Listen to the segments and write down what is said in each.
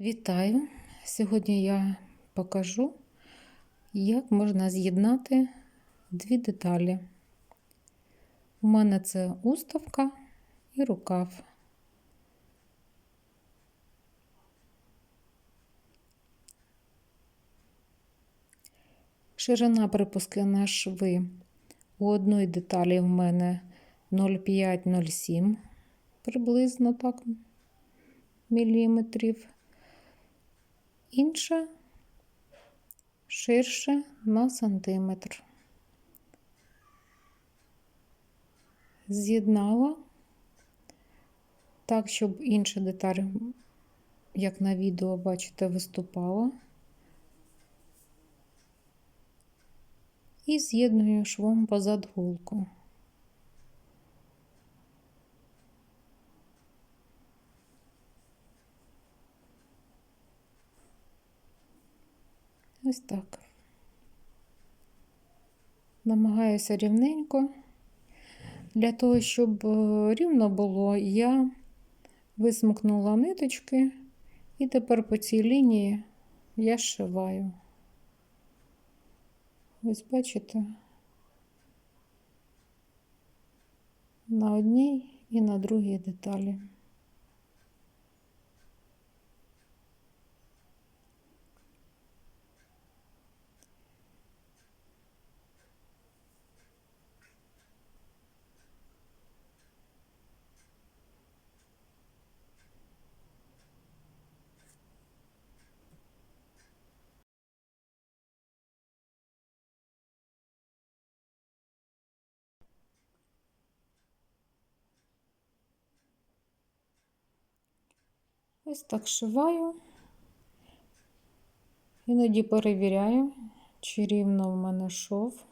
Вітаю! Сьогодні я покажу, як можна з'єднати дві деталі. У мене це уставка і рукав. Ширина припуски на шви у одної деталі в мене 0,5-0,7 приблизно так міліметрів інша ширше на сантиметр. З'єднала так, щоб інша деталь, як на відео, бачите, виступала. І з'єдную швом позад голку. Ось так. Намагаюся рівненько. Для того, щоб е, рівно було, я висмикнула ниточки, і тепер по цій лінії я зшиваю. Ось бачите, на одній і на другій деталі. Ось так шиваю, іноді перевіряю, чи рівно в мене шов.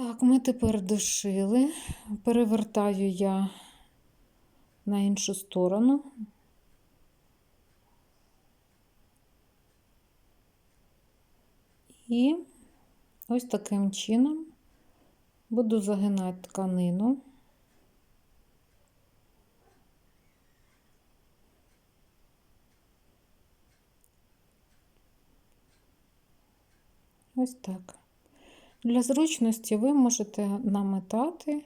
Так, ми тепер дошили. Перевертаю я на іншу сторону. І ось таким чином буду загинати тканину. Ось так. Для зручності ви можете наметати.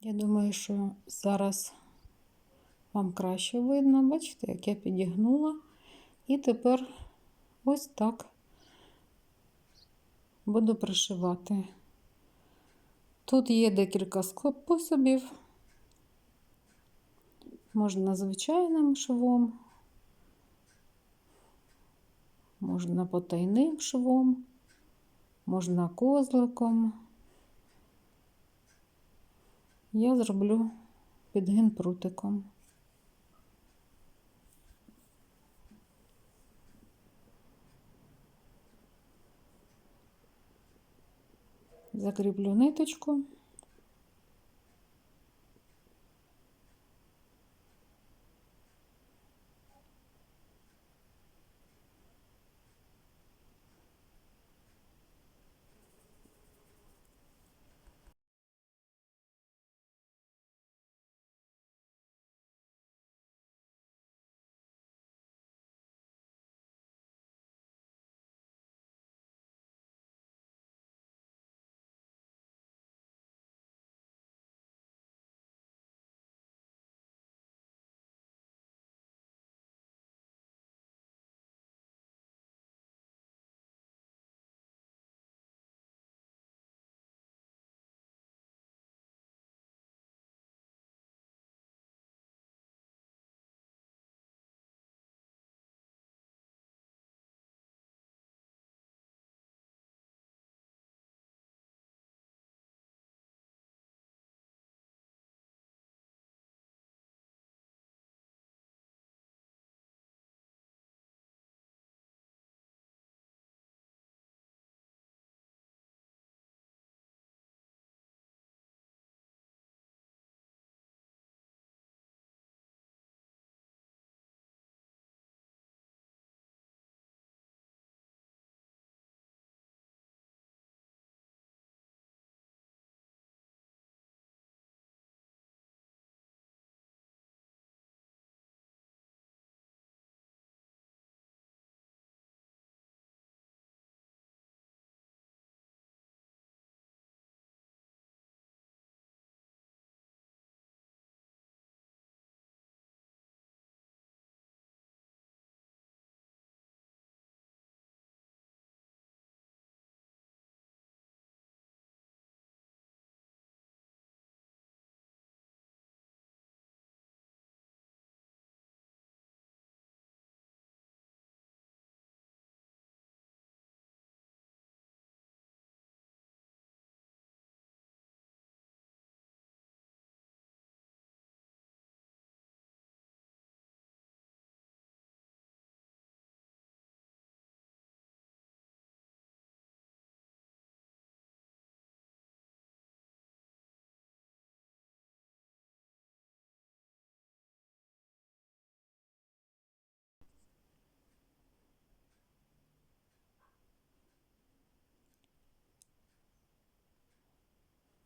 Я думаю, що зараз вам краще видно, бачите, як я підігнула. І тепер ось так буду пришивати. Тут є декілька способів. Можна звичайним швом, можна потайним швом, можна козликом. Я зроблю підгин прутиком. Закріплю ниточку.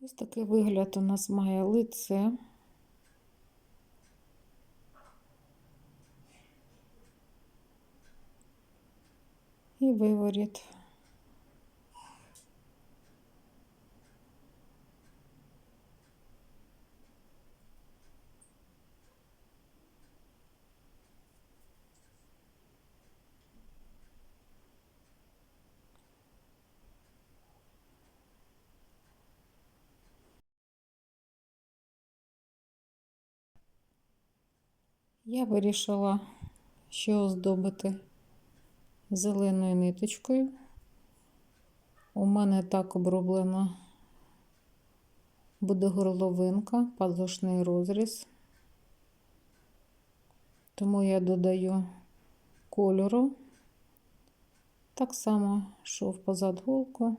Ось такий вигляд у нас має лице. І виворіт. Я вирішила ще оздобити зеленою ниточкою. У мене так оброблена буде горловинка, пазушний розріз. Тому я додаю кольору. Так само шов позад голку.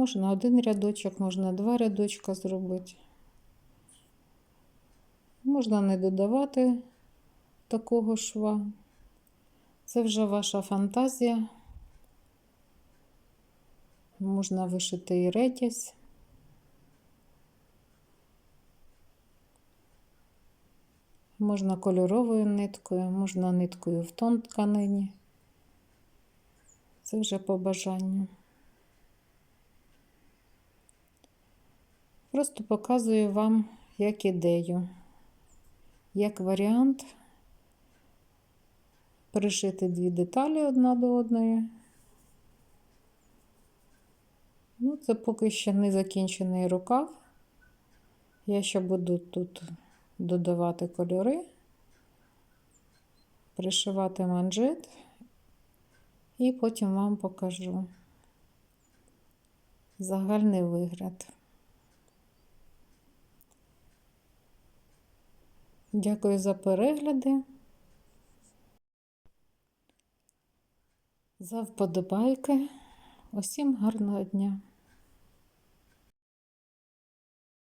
Можна один рядочок, можна два рядочка зробити. Можна не додавати такого шва. Це вже ваша фантазія. Можна вишити і ретязь. Можна кольоровою ниткою, можна ниткою в тон тканині. Це вже по бажанню. Просто показую вам як ідею, як варіант пришити дві деталі одна до одної. Ну, це поки ще не закінчений рукав. Я ще буду тут додавати кольори, пришивати манжет і потім вам покажу загальний вигляд. Дякую за перегляди, за вподобайки. Усім гарного дня!